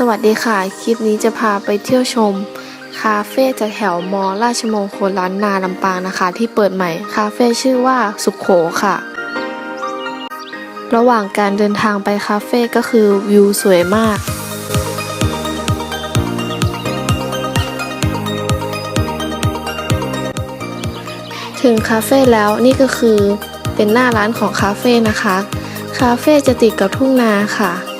สวัสดีค่ะ คลิปนี้จะพาไปเที่ยวชม คาเฟ่จากแถวมอราชมงคลล้านนาลำปางนะคะ ที่เปิดใหม่ คาเฟ่ชื่อว่าสุขโขค่ะ ระหว่างการเดินทางไปคาเฟ่ก็คือวิวสวยมากถึงคาเฟ่แล้วนี่ก็คือเป็นหน้าร้านของคาเฟ่นะคะ คาเฟ่จะติดกับทุ่งนาค่ะ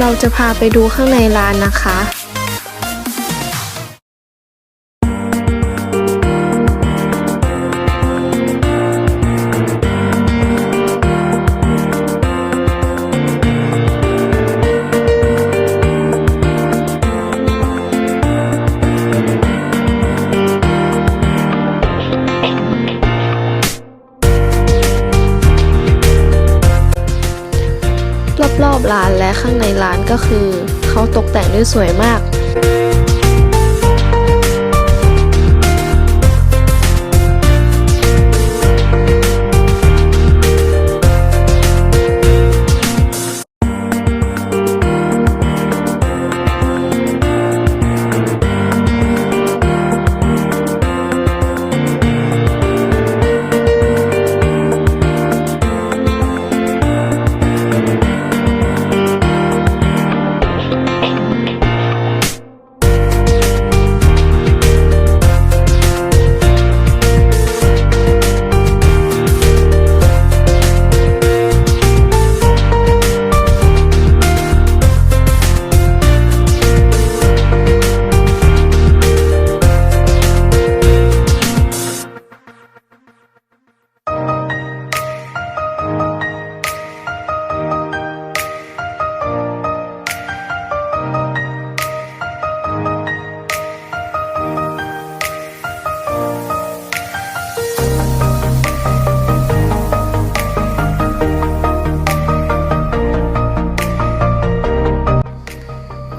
เราจะพาไปดูข้างในร้านนะคะ ร้านและข้างในร้านก็คือ เขาตกแต่งด้สวยมาก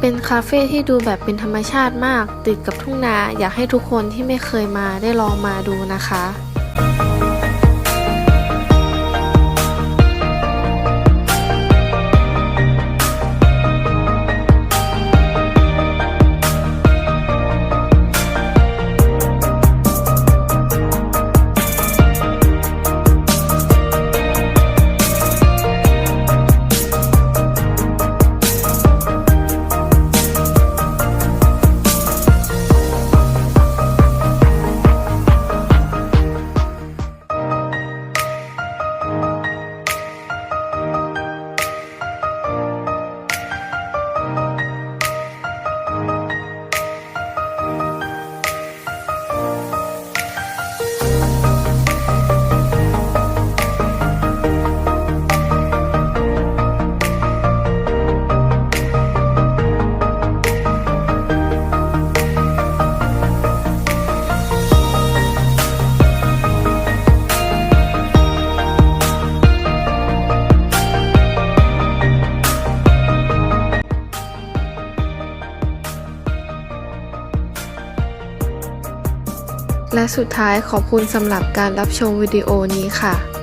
เป็นคาเฟ่ที่ดูแบบเป็นธรรมชาติมาก ติดกับทุ่งนา อยากให้ทุกคนที่ไม่เคยมาได้ลองมาดูนะคะ และสุดท้ายขอบคุณสำหรับการรับชมวิดีโอนี้ค่ะ